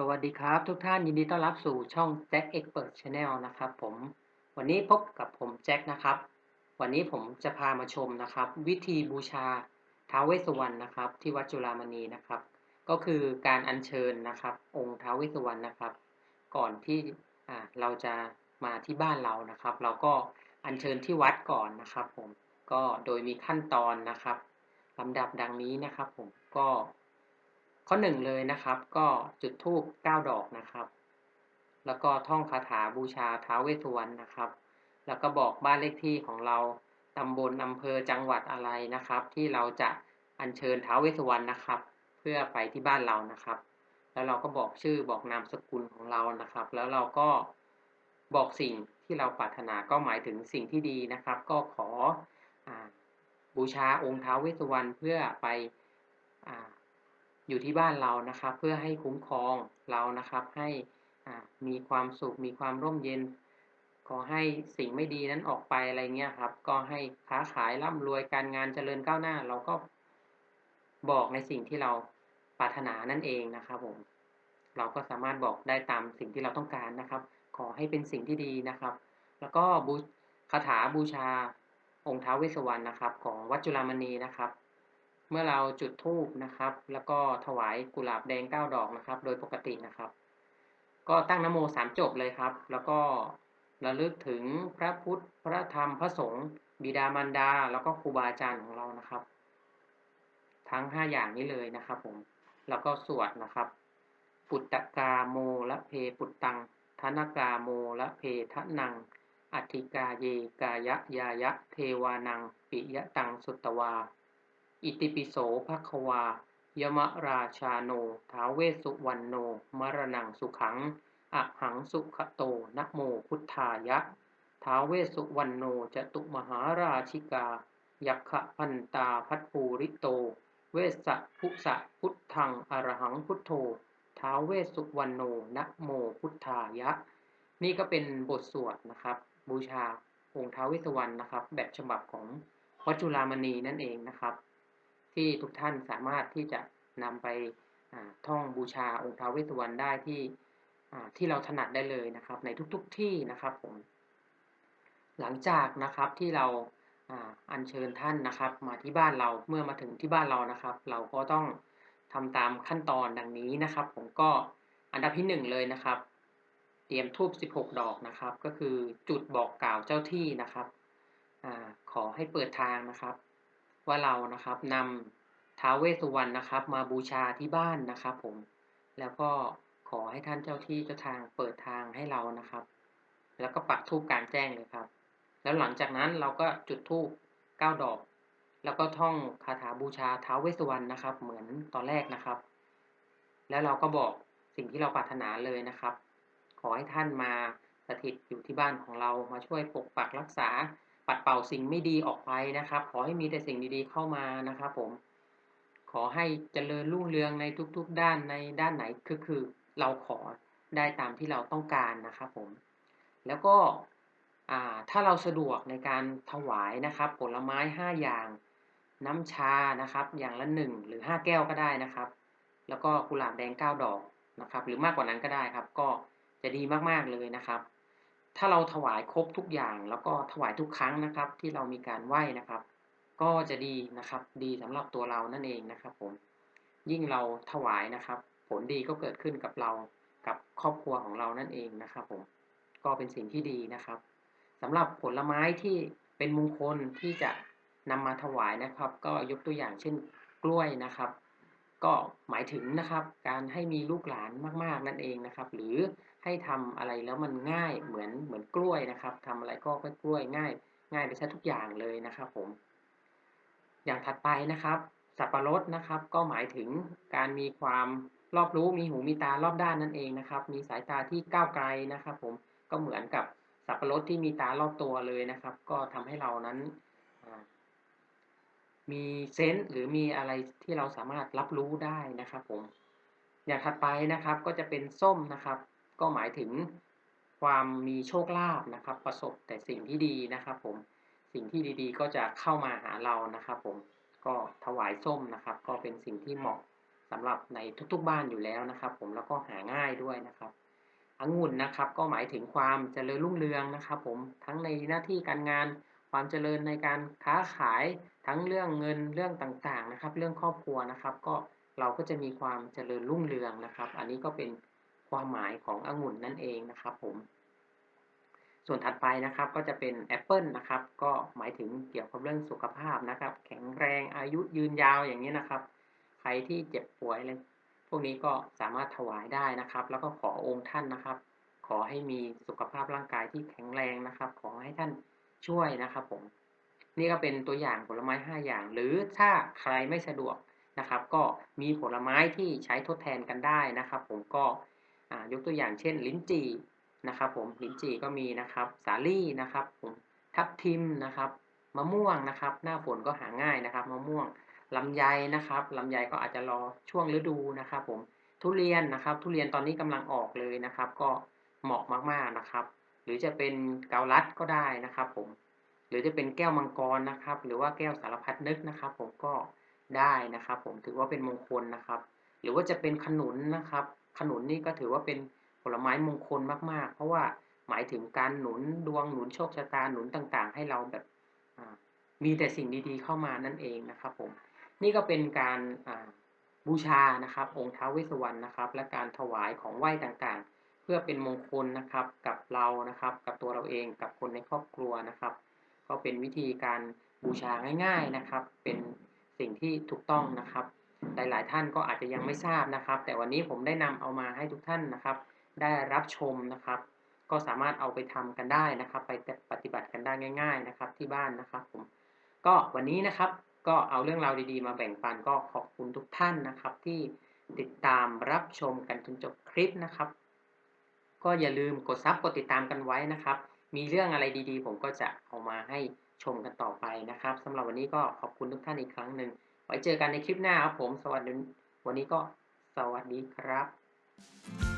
สวัสดีครับ ทุกท่านยินดีต้อนรับสู่ช่อง Jack Expert Channel นะครับผมวันนี้พบกับผมแจ็คนะครับ วันนี้ผมจะพามาชมนะครับ วิธีบูชาท้าวเวสสุวรรณนะครับ ที่วัดจุฬามณีนะครับ ก็คือการอัญเชิญนะครับ องค์ท้าวเวสสุวรรณนะครับ ก่อนที่เราจะมาที่บ้านเรานะครับ เราก็อัญเชิญที่วัดก่อนนะครับ ผมก็โดยมีขั้นตอนนะครับลำดับดังนี้นะครับ ผมก็ ข้อหนึ่งเลยนะครับ ก็จุดธูปเก้าดอกนะครับ แล้วก็ท่องคาถาบูชาท้าวเวสสุวรรณนะครับ แล้วก็บอกบ้านเลขที่ของเราตำบลอำเภอจังหวัดอะไรนะครับ ที่เราจะอัญเชิญท้าวเวสสุวรรณนะครับ เพื่อไปที่บ้านเรานะครับ แล้วเราก็บอกชื่อบอกนามสกุลของเรานะครับ แล้วเราก็บอกสิ่งที่เราปรารถนาก็หมายถึงสิ่งที่ดีนะครับ ก็ขออบูชาองค์ท้าวเวสสุวรรณเพื่อไป อยู่ที่บ้านเรานะครับ เพื่อให้คุ้มครองเรานะครับ ให้มีความสุขมีความร่มเย็น ขอให้สิ่งไม่ดีนั้นออกไปอะไรเงี้ยครับ ก็ให้ค้าขายร่ำรวยการงานเจริญก้าวหน้า เราก็บอกในสิ่งที่เราปรารถนานั่นเองนะครับผมเราก็สามารถบอกได้ตามสิ่งที่เราต้องการนะครับ ขอให้เป็นสิ่งที่ดีนะครับ แล้วก็บูคาถาบูชาองค์ท้าวเวสสุวรรณนะครับ ของวัดจุฬามณีนะครับ เมื่อเราจุดธูปนะครับ แล้วก็ถวายกุหลาบแดงเก้าดอกนะครับ โดยปกตินะครับ ก็ตั้งนโมสามจบเลยครับ แล้วก็ระลึกถึงพระพุทธพระธรรมพระสงฆ์บิดามารดา แล้วก็ครูบาอาจารย์ของเรานะครับ ทั้งห้าอย่างนี้เลยนะครับผมแล้วก็สวดนะครับ ปุตตกาโมละเพปุตตังธนกาโมละเพทะนังอัติกาเยกายะยายะ เทวานัง ปิยะตังสุตตวา อิติปิโสภควายมราชาโน ท้าเวสุวรรณโน มรณังสุขังอะหังสุขโตนะโมพุทธายะ ท้าเวสุวรรณโนจตุมหาราชิกา ยักขพันตาพัทภูริโต เวสสะภุสะพุทธังอรหังพุทโธ ท้าเวสุวรรณโนนะโมพุทธายะ นี่ก็เป็นบทสวดนะครับ บูชาองค์ท้าเวสุวรรณนะครับ แบบฉบับของวัจุฬามณีนั่นเองนะครับ ที่ทุกท่านสามารถที่จะนำไปท่องบูชาองค์ท้าวเวสสุวรรณได้ที่ที่เราถนัดได้เลยนะครับ ในทุกๆทที่นะครับผมหลังจากนะครับที่เราอัญเชิญท่านนะครับ มาที่บ้านเราเมื่อมาถึงที่บ้านเรานะครับ เราก็ต้องทำตามขั้นตอนดังนี้นะครับ ผมก็อันดับที่หนึ่งเลยนะครับ เตรียมทูบ16 ดอกนะครับ ก็คือจุดบอกกล่าวเจ้าที่นะครับอขอให้เปิดทางนะครับ ว่าเรานะครับนำท้าวเวสสุวรรณนะครับ มาบูชาที่บ้านนะครับ ผม แล้วก็ขอให้ท่านเจ้าที่เจ้าทางเปิดทางให้เรานะครับ แล้วก็ปักธูปกลางแจ้งเลยครับ แล้วหลังจากนั้นเราก็จุดธูปเก้าดอก แล้วก็ท่องคาถาบูชาท้าวเวสสุวรรณนะครับ เหมือนตอนแรกนะครับ แล้วเราก็บอกสิ่งที่เราปรารถนาเลยนะครับ ขอให้ท่านมาสถิตอยู่ที่บ้านของเรามาช่วยปกปักรักษา ปัดเป่าสิ่งไม่ดีออกไปนะครับ ขอให้มีแต่สิ่งดีๆเข้ามานะครับผม ขอให้เจริญรุ่งเรืองในทุกๆ ด้านในด้านไหนคือคือเราขอได้ตามที่เราต้องการนะครับผม แล้วก็ถ้าเราสะดวกในการถวายนะครับ ผลไม้ 5 อย่าง น้ำชานะครับ อย่างละ 1 หรือ 5 แก้วก็ได้นะครับ แล้วก็กุหลาบแดง 9 ดอกนะครับ หรือมากกว่านั้นก็ได้ครับ ก็จะดีมากๆเลยนะครับ ถ้าเราถวายครบทุกอย่าง แล้วก็ถวายทุกครั้งนะครับ ที่เรามีการไหว้นะครับ ก็จะดีนะครับ ดีสำหรับตัวเรานั่นเองนะครับ ผม ยิ่งเราถวายนะครับ ผลดีก็เกิดขึ้นกับเรากับครอบครัวของเรานั่นเองนะครับ ผม ก็เป็นสิ่งที่ดีนะครับสำหรับผลไม้ที่เป็นมงคลที่จะนำมาถวายนะครับ ก็ยกตัวอย่างเช่นกล้วยนะครับ ก็หมายถึงนะครับ การให้มีลูกหลานมาก ๆ นั่นเองนะครับ หรือให้ทำอะไรแล้วมันง่ายเหมือนเหมือนกล้วยนะครับทำอะไรก็กล้วยง่าย ง่ายไปซะทุกอย่างเลยนะครับผม อย่างถัดไปนะครับ สับปะรดนะครับ ก็หมายถึงการมีความรอบรู้มีหูมีตารอบด้านนั่นเองนะครับ มีสายตาที่ก้าวไกลนะครับ ผมก็เหมือนกับสับปะรดที่มีตารอบตัวเลยนะครับ ก็ทำให้เรานั้น มีเซนส์หรือมีอะไรที่เราสามารถรับรู้ได้นะครับผมอย่างถัดไปนะครับก็จะเป็นส้มนะครับ ก็หมายถึงความมีโชคลาภนะครับ ประสบแต่สิ่งที่ดีนะครับ ผมสิ่งที่ดีๆ ก็จะเข้ามาหาเรานะครับ ผมก็ถวายส้มนะครับ ก็เป็นสิ่งที่เหมาะสำหรับในทุกๆบ้านอยู่แล้วนะครับ ผมแล้วก็หาง่ายด้วยนะครับองุ่นนะครับ ก็หมายถึงความเจริญรุ่งเรืองนะครับ ผมทั้งในหน้าที่การงาน ความเจริญในการค้าขายทั้งเรื่องเงินเรื่องต่างๆนะครับ เรื่องครอบครัวนะครับ ก็เราก็จะมีความเจริญรุ่งเรืองนะครับ อันนี้ก็เป็นความหมายขององุ่นนั่นเองนะครับผม ส่วนถัดไปนะครับก็จะเป็นแอปเปิลนะครับ ก็หมายถึงเกี่ยวกับเรื่องสุขภาพนะครับ แข็งแรงอายุยืนยาวอย่างนี้นะครับ ใครที่เจ็บป่วยอะไรพวกนี้ก็สามารถถวายได้นะครับ แล้วก็ขอองค์ท่านนะครับ ขอให้มีสุขภาพร่างกายที่แข็งแรงนะครับ ขอให้ท่าน ช่วยนะครับผม นี่ก็เป็นตัวอย่างผลไม้ 5 อย่าง หรือถ้าใครไม่สะดวกนะครับ ก็มีผลไม้ที่ใช้ทดแทนกันได้นะครับ ผมก็ยกตัวอย่างเช่น ลิ้นจี่นะครับผมลิ้นจี่ก็มีนะครับ สาลี่นะครับผมทับทิมนะครับมะม่วงนะครับ หน้าฝนก็หาง่ายนะครับมะม่วงลำไยนะครับลำไยก็อาจจะรอช่วงฤดูนะครับ ผมทุเรียนนะครับ ทุเรียนตอนนี้กำลังออกเลยนะครับ ก็เหมาะมากๆนะครับ รือจะเป็นเกาลัดก็ได้นะครับผม หรือจะเป็นแก้วมังกรนะครับ หรือว่าแก้วสารพัดนึกนะครับ ผมก็ได้นะครับ ผมถือว่าเป็นมงคลนะครับ หรือว่าจะเป็นขนุนนะครับ ขนุนนี่ก็ถือว่าเป็นผลไม้มงคลมากๆ เพราะว่าหมายถึงการหนุนดวงหนุนโชคชะตาหนุนต่างๆ ให้เราแบบมีแต่สิ่งดีๆเข้ามานั่นเองนะครับ ผม นี่ก็เป็นการบูชานะครับ องค์ท้าวเวสสวรรณนะครับ และการถวายของไหว้ต่างๆ พื่อเป็นมงคลนะครับกับเรานะครับ กับตัวเราเองกับคนในครอบครัวนะครับ ก็เป็นวิธีการบูชาง่าย ๆนะครับ เป็นสิ่งที่ถูกต้องนะครับ หลายๆท่านก็อาจจะยังไม่ทราบนะครับ แต่วันนี้ผมได้นำเอามาให้ทุกท่านนะครับ ได้รับชมนะครับ ก็สามารถเอาไปทำกันได้นะครับ ไปปฏิบัติกันได้ง่าย ๆนะครับ ที่บ้านนะครับผมก็วันนี้นะครับก็เอาเรื่องราวดีๆ มาแบ่งปันก็ขอบคุณทุกท่านนะครับ ที่ติดตามรับชมกันจนจบคลิปนะครับ ก็อย่าลืมกดซับกดติดตามกันไว้นะครับ มีเรื่องอะไรดีๆ ผมก็จะเอามาให้ชมกันต่อไปนะครับสำหรับวันนี้ก็ขอบคุณทุกท่านอีกครั้งหนึ่งไว้เจอกันในคลิปหน้าครับผม สวัสดี วันนี้ก็สวัสดีครับ